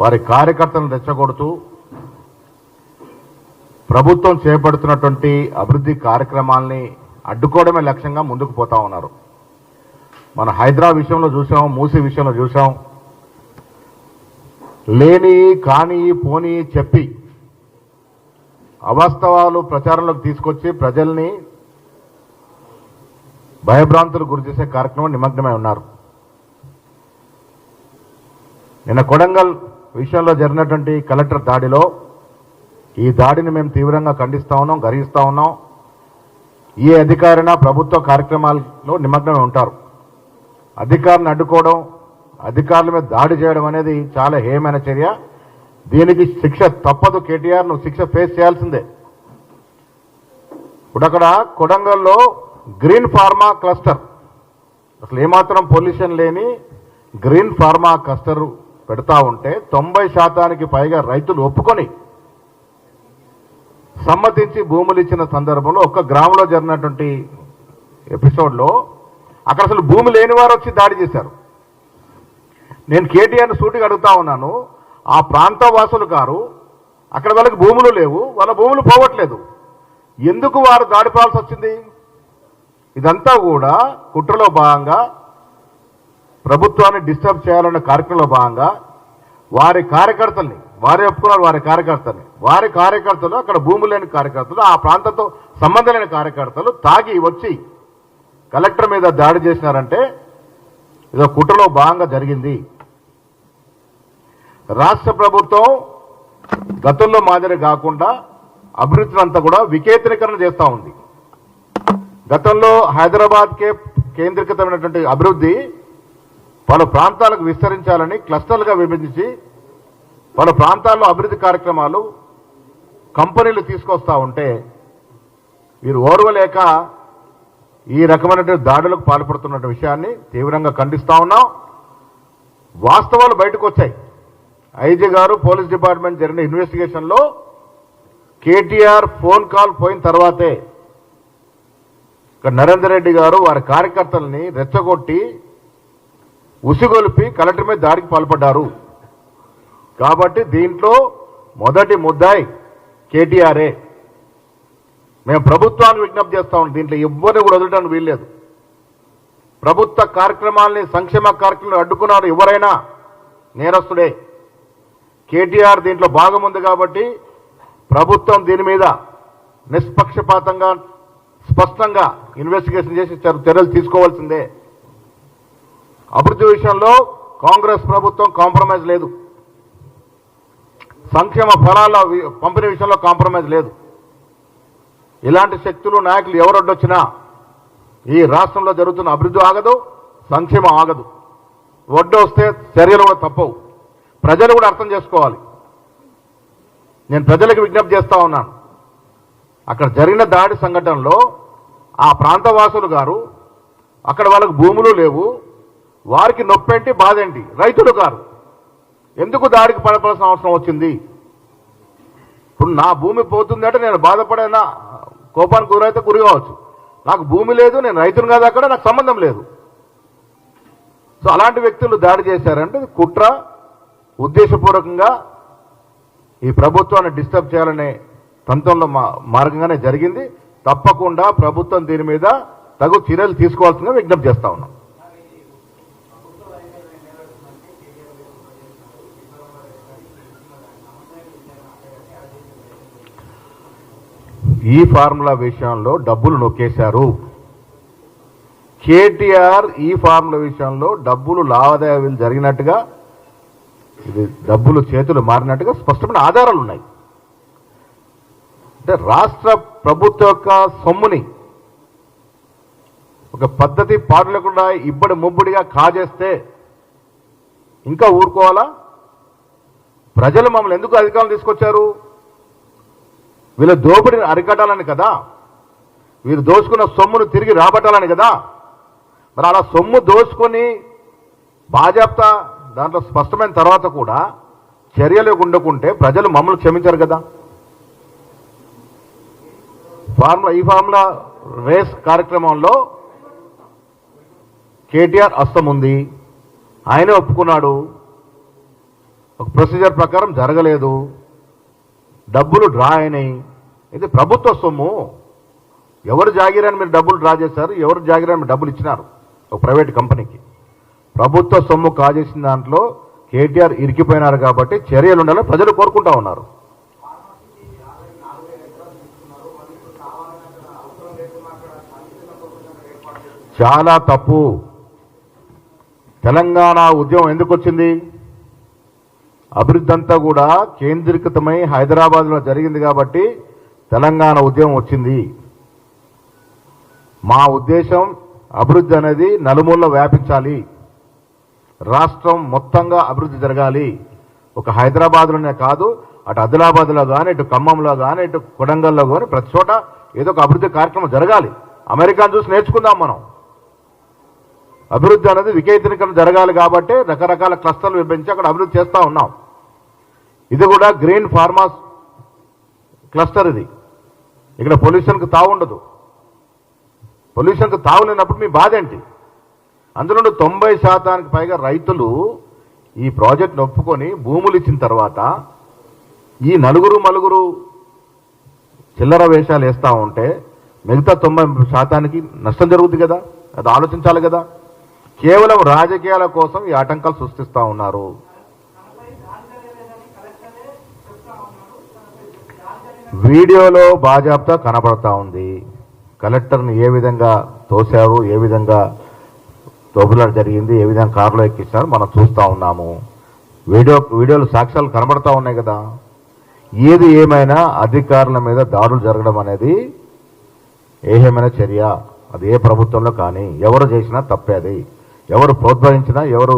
వారి కార్యకర్తలను రెచ్చగొడుతూ ప్రభుత్వం చేపడుతున్నటువంటి అభివృద్ధి కార్యక్రమాల్ని అడ్డుకోవడమే లక్ష్యంగా ముందుకు పోతా ఉన్నారు. మన హైదరాబాద్ విషయంలో చూసాం మూసీ విషయంలో చూసాం. లేని కాని పోని చెప్పి అవాస్తవాలు ప్రచారంలోకి తీసుకొచ్చి ప్రజల్ని భయభ్రాంతులు గురిచేసే కార్యక్రమం నిమగ్నమై ఉన్నారు. నిన్న కొడంగల్ విషయంలో జరిగినటువంటి కలెక్టర్ దాడిలో ఈ దాడిని మేము తీవ్రంగా ఖండిస్తూ ఉన్నాం గర్హిస్తా ఉన్నాం. ఏ అధికారైనా ప్రభుత్వ కార్యక్రమాల్లో నిమగ్నమై ఉంటారు. అధికారులను అడ్డుకోవడం అధికారుల మీద దాడి చేయడం అనేది చాలా హేయమైన చర్య. దీనికి శిక్ష తప్పదు కేటీఆర్ నువ్వు శిక్ష ఫేస్ చేయాల్సిందే. ఇప్పుడు అక్కడ కొడంగల్లో గ్రీన్ ఫార్మా క్లస్టర్. అసలు ఏమాత్రం పొల్యూషన్ లేని గ్రీన్ ఫార్మా క్లస్టరు పెడతా ఉంటే తొంభై శాతానికి పైగా రైతులు ఒప్పుకొని సమ్మతించి భూములు ఇచ్చిన సందర్భంలో ఒక్క గ్రామంలో జరిగినటువంటి ఎపిసోడ్లో అక్కడ అసలు భూమి లేని వారు వచ్చి దాడి చేశారు. నేను కేటీఆర్ని సూటిగా అడుగుతా ఉన్నాను ఆ ప్రాంత వాసులు గారు అక్కడ వాళ్ళకి భూములు లేవు వాళ్ళ భూములు పోవట్లేదు ఎందుకు వారు దాడిపాల్సి వచ్చింది ఇదంతా కూడా కుట్రలో భాగంగా ప్రభుత్వాన్ని డిస్టర్బ్ చేయాలన్న కార్యక్రమంలో భాగంగా వారి కార్యకర్తల్ని వారి ఒప్పుకున్నారు వారి కార్యకర్తల్ని వారి కార్యకర్తలు అక్కడ భూములు లేని కార్యకర్తలు ఆ ప్రాంతంతో సంబంధం లేని కార్యకర్తలు తాగి వచ్చి కలెక్టర్ మీద దాడి చేసినారంటే ఇదో కుట్రలో భాగంగా జరిగింది. రాష్ట్ర ప్రభుత్వం గతంలో మాదిరి కాకుండా అభివృద్ధిని అంతా కూడా వికేంద్రీకరణ చేస్తూ ఉంది. గతంలో హైదరాబాద్కే కేంద్రీకృతమైనటువంటి అభివృద్ధి పలు ప్రాంతాలకు విస్తరించాలని క్లస్టర్లుగా విభజించి పలు ప్రాంతాల్లో అభివృద్ధి కార్యక్రమాలు కంపెనీలు తీసుకొస్తా ఉంటే వీరు ఓర్వలేక ఈ రకమైనటువంటి దాడులకు పాల్పడుతున్న విషయాన్ని తీవ్రంగా ఖండిస్తూ ఉన్నాం. వాస్తవాలు బయటకు వచ్చాయి ఐజీ గారు పోలీస్ డిపార్ట్మెంట్ జరిగిన ఇన్వెస్టిగేషన్లో కేటీఆర్ ఫోన్ కాల్ పోయిన తర్వాతే ఇక్కడ నరేందర్ రెడ్డి గారు వారి కార్యకర్తల్ని రెచ్చగొట్టి ఉసిగొలిపి కలెక్టర్ మీద దాడికి పాల్పడ్డారు. కాబట్టి దీంట్లో మొదటి ముద్దాయి కేటీఆర్ఏ మేము ప్రభుత్వాన్ని విజ్ఞప్తి చేస్తా ఉన్నాం. దీంట్లో ఎవ్వరిని కూడా వదలడానికి వీల్లేదు. ప్రభుత్వ కార్యక్రమాల్ని సంక్షేమ కార్యక్రమాలు అడ్డుకున్నారు ఎవరైనా నేరస్తుడే. కేటీఆర్ దీంట్లో భాగం ఉంది కాబట్టి ప్రభుత్వం దీని మీద నిష్పక్షపాతంగా స్పష్టంగా ఇన్వెస్టిగేషన్ చేసి చర్యలు తీసుకోవాల్సిందే. అభివృద్ధి విషయంలో కాంగ్రెస్ ప్రభుత్వం కాంప్రమైజ్ లేదు. సంక్షేమ ఫలాల పంపిణీ విషయంలో కాంప్రమైజ్ లేదు. ఇలాంటి శక్తులు నాయకులు ఎవరొడ్డొచ్చినా ఈ రాష్ట్రంలో జరుగుతున్న అభివృద్ధి ఆగదు సంక్షేమం ఆగదు. ఒడ్డు వస్తే చర్యలు కూడా తప్పవు. ప్రజలు కూడా అర్థం చేసుకోవాలి. నేను ప్రజలకు విజ్ఞప్తి చేస్తూ ఉన్నాను. అక్కడ జరిగిన దాడి సంఘటనలో ఆ ప్రాంతవాసులు గారు అక్కడ వాళ్ళకు భూములు లేవు వారికి నొప్పేంటి? బాధ ఏంటి రైతులు గారు ఎందుకు దాడికి పడవలసిన అవసరం వచ్చింది? ఇప్పుడు నా భూమి పోతుంది అంటే నేను బాధపడేనా? కోపానికి గురైతే గురి కావచ్చు నాకు భూమి లేదు నేను రైతును కాదు అక్కడ నాకు సంబంధం లేదు. సో అలాంటి వ్యక్తులు దాడి చేశారంటే కుట్ర. ఉద్దేశపూర్వకంగా ఈ ప్రభుత్వాన్ని డిస్టర్బ్ చేయాలనే తంత్రంలో మా మార్గంగానే జరిగింది. తప్పకుండా ప్రభుత్వం దీని మీద తగు చర్యలు తీసుకోవాల్సిందిగా విజ్ఞప్తి చేస్తా ఉన్నాం. ఈ ఫార్ములా విషయంలో డబ్బులు నొక్కేశారు. కేటీఆర్ ఈ ఫార్ములా విషయంలో డబ్బులు లావాదేవీలు జరిగినట్టుగా ఇది డబ్బులు చేతులు మారినట్టుగా స్పష్టమైన ఆధారాలు ఉన్నాయి. అంటే రాష్ట్ర ప్రభుత్వ యొక్క సొమ్ముని ఒక పద్ధతి పాటు లేకుండా ఇబ్బడి ముబ్బడిగా కాజేస్తే ఇంకా ఊరుకోవాలా? ప్రజలు మమ్మల్ని ఎందుకు అధికారం తీసుకొచ్చారు? వీళ్ళ దోపిడిని అరికట్టాలని కదా? వీరు దోచుకున్న సొమ్మును తిరిగి రాబట్టాలని కదా? మరి అలా సొమ్ము దోచుకొని బాజాప్తా దాంట్లో స్పష్టమైన తర్వాత కూడా చర్యలు ఉండకుంటే ప్రజలు మమ్మల్ని క్షమించారు కదా? ఫార్ములా ఈ ఫార్ములా రేస్ కార్యక్రమంలో కేటీఆర్ అస్తం ఉంది. ఆయనే ఒప్పుకున్నాడు. ఒక ప్రొసీజర్ ప్రకారం జరగలేదు. డబ్బులు డ్రా అయినాయి. ఇది ప్రభుత్వ సొమ్ము. ఎవరు జాగిరని మీరు డబ్బులు డ్రా చేశారు ఎవరు జాగిరని మీరు డబ్బులు ఇచ్చినారు? ఒక ప్రైవేట్ కంపెనీకి. ప్రభుత్వ సొమ్ము కాజేసిన దాంట్లో కేటీఆర్ ఇరికిపోయినారు కాబట్టి చర్యలు ఉండాలని ప్రజలు కోరుకుంటా ఉన్నారు. చాలా తప్పు. తెలంగాణ ఉద్యమం ఎందుకు వచ్చింది? అభివృద్ధి అంతా కూడా కేంద్రీకృతమై హైదరాబాద్లో జరిగింది కాబట్టి తెలంగాణ ఉద్యమం వచ్చింది. మా ఉద్దేశం అభివృద్ధి అనేది నలుమూలలో వ్యాపించాలి. రాష్ట్రం మొత్తంగా అభివృద్ధి జరగాలి. ఒక హైదరాబాద్లోనే కాదు అటు ఆదిలాబాద్లో కానీ ఇటు ఖమ్మంలో కానీ ఇటు కొడంగల్లో కానీ ప్రతి చోట ఏదో ఒక అభివృద్ధి కార్యక్రమం జరగాలి. అమెరికాను చూసి నేర్చుకుందాం మనం. అభివృద్ధి అనేది వికేంద్రీకరణ జరగాలి కాబట్టి రకరకాల క్లస్టర్లు విభజించి అక్కడ అభివృద్ధి చేస్తూ ఉన్నాం. ఇది కూడా గ్రీన్ ఫార్మాస్ క్లస్టర్ ఇది. ఇక్కడ పొల్యూషన్కి తావు ఉండదు. పొల్యూషన్కి తావు లేనప్పుడు మీ బాధ ఏంటి? అందులో తొంభై శాతానికి పైగా రైతులు ఈ ప్రాజెక్ట్ను ఒప్పుకొని భూములు ఇచ్చిన తర్వాత ఈ నలుగురు మలుగురు చిల్లర వేషాలు వేస్తూ ఉంటే మిగతా తొంభై శాతానికి నష్టం జరుగుతుంది కదా? అది ఆలోచించాలి కదా? కేవలం రాజకీయాల కోసం ఈ ఆటంకాలు సృష్టిస్తూ ఉన్నారు. వీడియోలో బాజాబ్తా కనబడతా ఉంది. కలెక్టర్ని ఏ విధంగా తోశారు ఏ విధంగా తోపులాట జరిగింది ఏ విధంగా కారులో ఎక్కించారు మనం చూస్తూ ఉన్నాము. వీడియో వీడియోలు సాక్ష్యాలు కనబడతా ఉన్నాయి కదా. ఏది ఏమైనా అధికారుల మీద దాడులు జరగడం అనేది ఏమైనా చర్య? అది ఏ ప్రభుత్వంలో కానీ ఎవరు చేసినా తప్పే అది. ఎవరు ప్రోత్సహించినా ఎవరు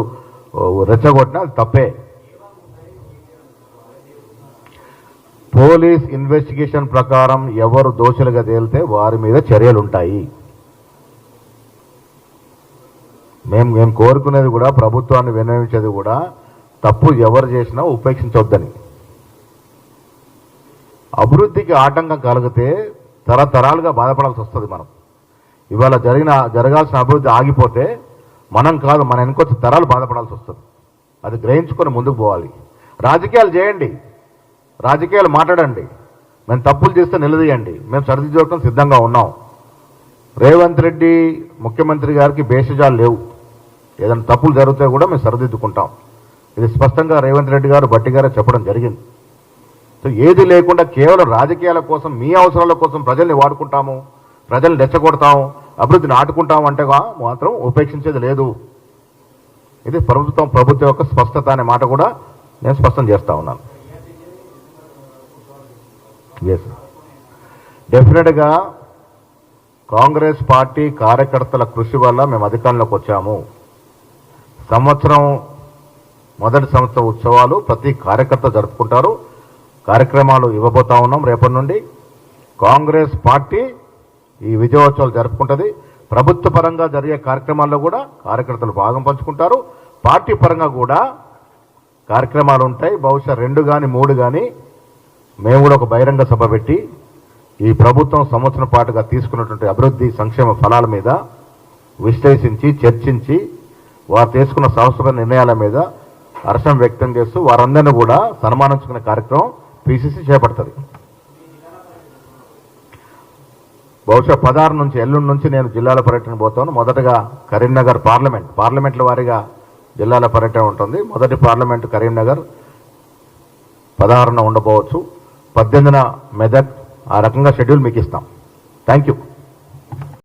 రెచ్చగొట్టినా అది తప్పే. పోలీస్ ఇన్వెస్టిగేషన్ ప్రకారం ఎవరు దోషులుగా తేలితే వారి మీద చర్యలు ఉంటాయి మేము మేము కోరుకునేది కూడా ప్రభుత్వాన్ని వినియోగించేది కూడా తప్పు ఎవరు చేసినా ఉపేక్షించొద్దని. అభివృద్ధికి ఆటంకం కలిగితే తరతరాలుగా బాధపడాల్సి వస్తుంది మనం. ఇవాళ జరిగిన జరగాల్సిన అభివృద్ధి ఆగిపోతే మనం కాదు మన వెనుకొచ్చి తరాలు బాధపడాల్సి వస్తుంది. అది గ్రహించుకొని ముందుకు పోవాలి. రాజకీయాలు చేయండి. రాజకీయాలు మాట్లాడండి. మేము తప్పులు చేస్తే నిలదీయండి. మేము సరిదిద్దుకోవడం సిద్ధంగా ఉన్నాం. రేవంత్ రెడ్డి ముఖ్యమంత్రి గారికి భేషజాలు లేవు. ఏదైనా తప్పులు జరిగితే కూడా మేము సరిదిద్దుకుంటాం. ఇది స్పష్టంగా రేవంత్ రెడ్డి గారు బట్టి గారు చెప్పడం జరిగింది. సో ఏది లేకుండా కేవలం రాజకీయాల కోసం మీ అవసరాల కోసం ప్రజల్ని వాడుకుంటాము ప్రజల్ని రెచ్చగొడతాము అభివృద్ధిని ఆటుకుంటాము అంటే మాత్రం ఉపేక్షించేది లేదు. ఇది ప్రభుత్వం ప్రభుత్వం యొక్క స్పష్టత అనే మాట కూడా నేను స్పష్టం చేస్తా ఉన్నాను. ఎస్ డెఫినెట్గా కాంగ్రెస్ పార్టీ కార్యకర్తల కృషి వల్ల మేము అధికారంలోకి వచ్చాము. సంవత్సరం మొదటి సంవత్సర ఉత్సవాలు ప్రతి కార్యకర్త జరుపుకుంటారు. కార్యక్రమాలు ఇవ్వబోతా ఉన్నాం రేపటి నుండి. కాంగ్రెస్ పార్టీ ఈ విజయోత్సవాలు జరుపుకుంటుంది. ప్రభుత్వ పరంగా జరిగే కార్యక్రమాల్లో కూడా కార్యకర్తలు భాగం పంచుకుంటారు. పార్టీ పరంగా కూడా కార్యక్రమాలు ఉంటాయి. బహుశా రెండు కానీ మూడు కానీ మేము కూడా ఒక బహిరంగ సభ పెట్టి ఈ ప్రభుత్వం సంవత్సరం పాటుగా తీసుకున్నటువంటి అభివృద్ధి సంక్షేమ ఫలాల మీద విశ్లేషించి చర్చించి వారు తీసుకున్న సంవత్సర నిర్ణయాల మీద హర్షం వ్యక్తం చేస్తూ వారందరినీ కూడా సన్మానించుకునే కార్యక్రమం పిసిసి చేపడుతుంది. బహుశా పదహారు నుంచి ఎల్లుండి నుంచి నేను జిల్లాల పర్యటన పోతాను. మొదటగా కరీంనగర్ పార్లమెంట్. పార్లమెంట్ల వారీగా జిల్లాల పర్యటన ఉంటుంది. మొదటి పార్లమెంట్ కరీంనగర్. పదహారున ఉండబోవచ్చు. పద్దెనిమిదిన మెదక్ ఆ రకంగా షెడ్యూల్ మీకు ఇస్తాం థ్యాంక్ యూ